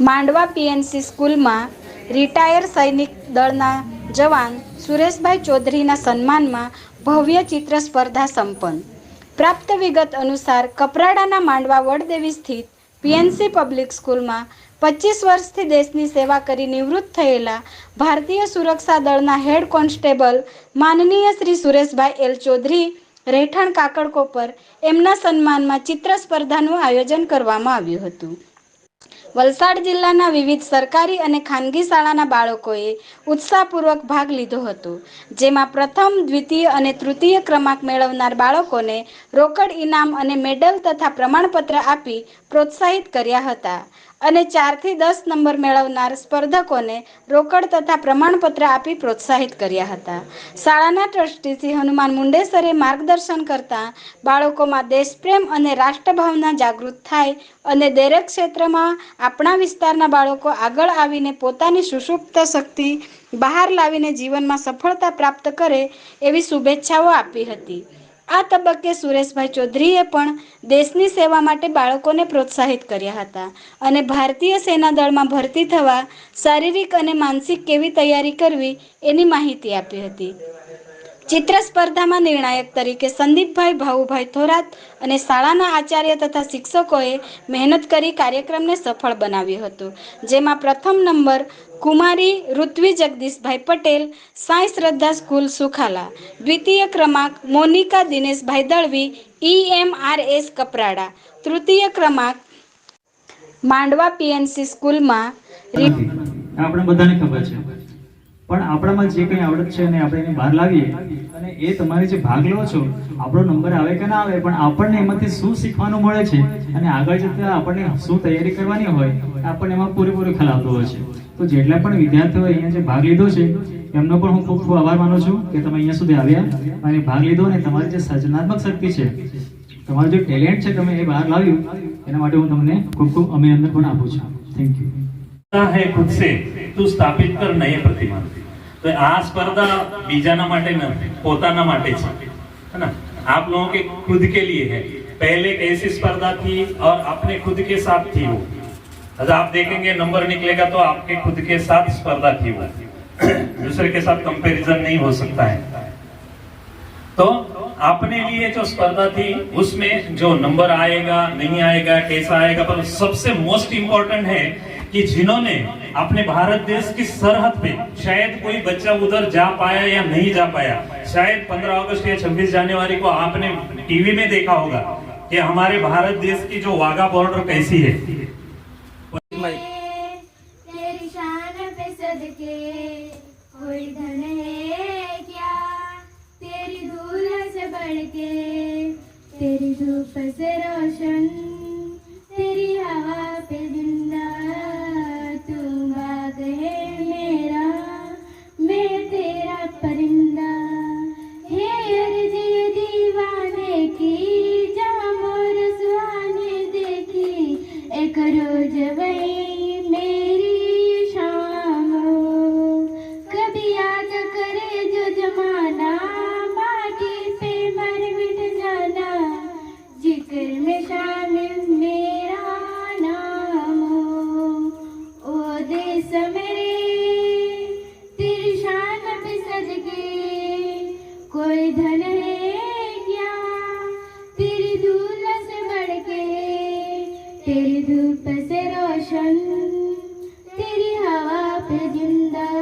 માંડવા PNC સ્કૂલમાં retire સૈનિક દળના જવાન સુરેશભાઈ ચૌધરીના સન્માનમાં ભવ્ય ચિત્ર સ્પર્ધા સંપન્ન. પ્રાપ્ત વિગત અનુસાર કપરાડાના માંડવા વડદેવી સ્થિત પીએનસી પબ્લિક સ્કૂલમાં પચીસ વર્ષથી દેશની સેવા કરી નિવૃત્ત થયેલા ભારતીય સુરક્ષા દળના હેડ કોન્સ્ટેબલ માનનીય શ્રી સુરેશભાઈ એલ ચૌધરી રહેઠાણ કાકડકોપર એમના સન્માનમાં ચિત્ર સ્પર્ધાનું આયોજન કરવામાં આવ્યું હતું. વલસાડ જિલ્લાના વિવિધ સરકારી અને ખાનગી શાળાના બાળકોએ ઉત્સાહપૂર્વક ભાગ લીધો હતો, જેમાં પ્રથમ, દ્વિતીય અને તૃતીય ક્રમાંક મેળવનાર બાળકોને રોકડ ઇનામ અને મેડલ તથા પ્રમાણપત્ર આપી પ્રોત્સાહિત કર્યા હતા અને ચારથી દસ નંબર મેળવનાર સ્પર્ધકોને રોકડ તથા પ્રમાણપત્ર આપી પ્રોત્સાહિત કર્યા હતા. શાળાના ટ્રસ્ટી શ્રી હનુમાન મુંડેસરે માર્ગદર્શન કરતા બાળકોમાં દેશપ્રેમ અને રાષ્ટ્રભાવના જાગૃત થાય અને દરેક ક્ષેત્રમાં આપણા વિસ્તારના બાળકો આગળ આવીને પોતાની સુષુપ્ત શક્તિ બહાર લાવીને જીવનમાં સફળતા પ્રાપ્ત કરે એવી શુભેચ્છાઓ આપી હતી. આ તબક્કે સુરેશભાઈ ચૌધરીએ પણ દેશની સેવા માટે બાળકોને પ્રોત્સાહિત કર્યા હતા અને ભારતીય સેના દળમાં ભરતી થવા શારીરિક અને માનસિક કેવી તૈયારી કરવી એની માહિતી આપી હતી. ચિત્ર સ્પર્ધામાં નિર્ણાયક તરીકે સંદીપભાઈ, ભાવુભાઈ થોરાત અને શાળાના આચાર્ય તથા શિક્ષકોએ મહેનત કરી કાર્યક્રમને સફળ બનાવ્યો હતો. જેમાં પ્રથમ નંબર કુમારી ઋત્વી જગદીશભાઈ પટેલ, સાંઈ શ્રદ્ધા સ્કૂલ સુખાલા, દ્વિતીય ક્રમાંક મોનિકા દિનેશભાઈ દળવી ઈએમઆરએસ કપરાડા, તૃતીય ક્રમાંક માંડવા પીએનસી સ્કૂલમાં આપણે બધાને ખબર છે. પણ આપણામાં જે કંઈ આવડત છે અને આપણે એને બહાર લાવીએ અને એ તમારે જે ભાગ લો છો, આપણો નંબર આવે કે ના આવે, પણ આપણને એમાંથી શું શીખવાનું મળે છે અને આગળ જતા આપણને શું તૈયારી કરવાની હોય આપણને એમાં પૂરેપૂરો ખ્યાલ આવતો હોય છે. તો જેટલા પણ વિદ્યાર્થીઓ અહીંયા જે ભાગ લીધો છે, એમનો પણ હું ખૂબ ખૂબ આભાર માનું છું કે તમે અહીંયા સુધી આવ્યા અને ભાગ લીધો અને તમારી જે સર્જનાત્મક શક્તિ છે, તમારું જે ટેલેન્ટ છે તમે એ બહાર લાવ્યું, એના માટે હું તમને ખૂબ ખૂબ અભિનંદન પણ આપું છું. થેન્ક યુ ખુદ સે, તું સ્થાપિત કર નયે પ્રતિમા. તો આ સ્પર્ધા બીજાના માટે નથી પોતાના માટે છે है ना आप लोगों के खुद के लिए है पहले एक ऐसी स्पर्धा थी और अपने खुद के साथ थी वो अगर आप देखेंगे नंबर निकलेगा तो आपके खुद के साथ स्पर्धा थी वो दूसरे के साथ कंपैरिजन नहीं हो सकता है तो अपने लिए जो स्पर्धा थी उसमें जो नंबर आएगा नहीं आएगा कैसा आएगा पर सबसे मोस्ट इंपॉर्टेंट है कि जिन्होंने अपने भारत देश की सरहद पे शायद कोई बच्चा उधर जा पाया या नहीं जा पाया शायद 15 अगस्त या 26 जनवरी को आपने टीवी में देखा होगा कि हमारे भारत देश की जो वाघा बॉर्डर कैसी है। तेरी शान पे सदके कोई धन देश मेरे तेरी शान पे सजके कोई धन है क्या तेरी धूल से बढ़ के तेरी धूप से रोशन तेरी हवा पे जिंदा